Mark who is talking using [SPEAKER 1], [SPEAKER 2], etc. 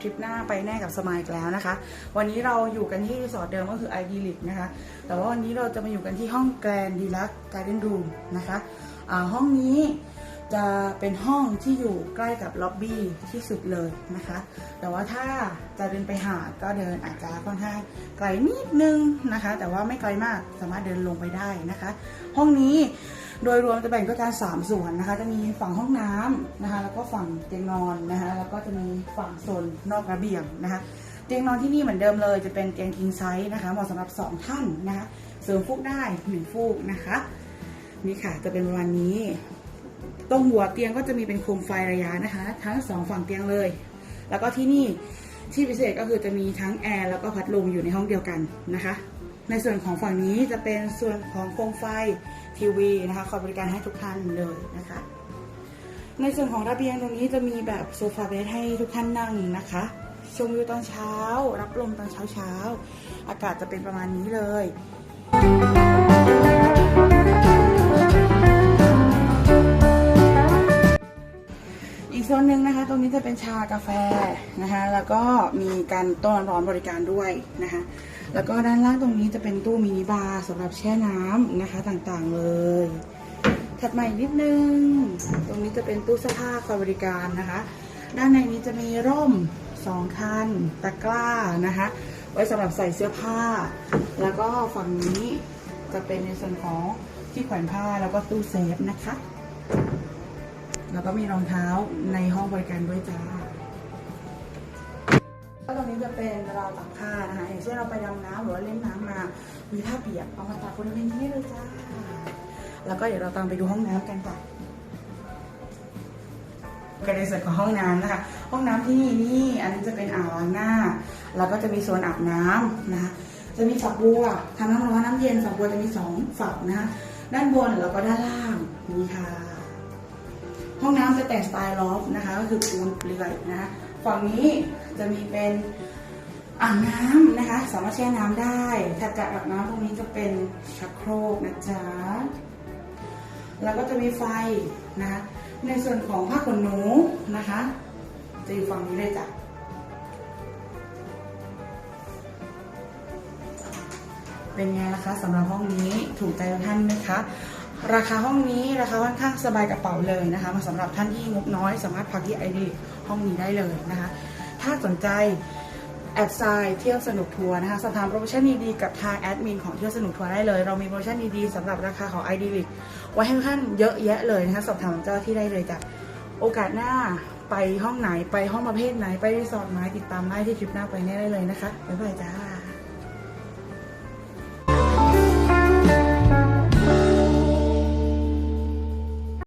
[SPEAKER 1] ทริปหน้าไปแน่กับสมายแล้วนะคะ วันนี้เราอยู่กันที่รีสอร์ทเดิมก็คือไอดีลิกนะคะ แต่ว่าวันนี้เราจะมาอยู่กันที่ห้องแกรนดีลักการ์เดนรูมนะคะห้องนี้ จะเป็นห้องที่อยู่ใกล้กับล็อบบี้ที่สุดเลยนะคะ แต่ว่าถ้าจะเดินไปหาดก็เดินอาจจะค่อนข้างไกลนิดนึงนะคะ แต่ว่าไม่ไกลมากสามารถเดินลงไปได้นะคะ ห้องนี้โดยรวมจะแบ่งด้วยการ3ส่วนนะคะ จะมีฝั่งห้องน้ำนะคะ แล้วก็ฝั่งเตียงนอนนะคะ แล้วก็จะมีฝั่งโซนนอกระเบียงนะคะ เตียงนอนที่นี่เหมือนเดิมเลย จะเป็นเตียง king size นะคะ เหมาะสำหรับ 2 ท่านนะคะ เสริมฟูกได้1ฟูกนะคะ นี่ค่ะจะเป็นประมาณนี้ ตรงหัวเตียงก็จะมีเป็นโคมไฟระยะนะคะ ทั้งสองฝั่งเตียงเลย แล้วก็ที่นี่ที่พิเศษก็คือจะมีทั้งแอร์แล้วก็พัดลมอยู่ในห้องเดียวกันนะคะ ในส่วนของฝั่งนี้จะเป็นส่วนของโคมไฟทีวีนะคะคอยบริการให้ทุกท่านเลยนะคะ ในส่วนของระเบียงตรงนี้จะมีแบบโซฟาเบดให้ทุกท่านนั่งนะคะชมวิวตอนเช้า รับลมตอนเช้าเช้า อากาศจะเป็นประมาณนี้เลย จะเป็นชากาแฟนะคะแล้วก็มีการต้อนร้อนบริการด้วยนะคะแล้วก็ด้านล่างตรงนี้จะเป็นตู้มินิบาร์สำหรับแช่น้ำนะคะต่างๆเลย ถัดมาอีกนิดนึง ตรงนี้จะเป็นตู้เสื้อผ้าคอยบริการนะคะ ด้านในนี้จะมีร่มสองคันตะกร้านะคะไว้สำหรับใส่เสื้อผ้า แล้วก็ฝั่งนี้จะเป็นในส่วนของที่แขวนผ้าแล้วก็ตู้เซฟนะคะ แล้วก็มีรองเท้าในห้องบริการด้วยจ้าก็ตรงนี้จะเป็นราวตากผ้านะคะอย่างเช่นเราไปดำน้ำหรือว่าเล่นน้ำมา มีผ้าเปียกเอามาตากบริเวณนี้เลยจ้า แล้วก็เดี๋ยวเราตามไปดูห้องน้ำกันจ้ะกันในส่วนของห้องน้ำนะคะ ห้องน้ำที่นี่นี่อันนี้จะเป็นอ่างล้างหน้า แล้วก็จะมีโซนอาบน้ำนะคะจะมีฝักบัวทำน้ำร้อนน้ำเย็นฝักบัวจะมีสองฝักนะคะด้านบนแล้วก็ด้านล่างนี่ค่ะ ห้องน้ำจะแต่งสไตล์ลอฟนะคะ ก็คือปูนเปลือยนะคะฝั่งนี้จะมีเป็นอ่างน้ำนะคะ สามารถแช่น้ำได้ถัดจากอ่างน้ำตรงนี้จะเป็นชักโครกนะจ๊ะแล้วก็จะมีไฟนะคะในส่วนของผ้าขนหนูนะคะ จะอยู่ฝั่งนี้เลยจ้ะเป็นไงล่ะคะสำหรับห้องนี้ถูกใจทุกท่านไหมคะ ราคาห้องนี้ราคาค่อนข้างสบายกระเป๋าเลยนะคะมาสำหรับท่านที่งบน้อย สามารถพักที่ไอดีห้องนี้ได้เลยนะคะ ถ้าสนใจแอดไซน์เที่ยวสนุกทัวร์นะคะสอบถามโปรโมชั่นดีๆกับทางแอดมินของเที่ยวสนุกทัวร์ได้เลย เรามีโปรโมชั่นดีๆสำหรับราคาของ ID ลิกไว้ให้ท่านเยอะแยะเลยนะคะสอบถามเจ้าที่ได้เลยจ้ะโอกาสหน้าไปห้องไหนไปห้องประเภทไหนไปรีสอร์ทไหนติดตามได้ที่ทริปหน้าไปแน่ได้เลยนะคะบ๊ายบายจ้า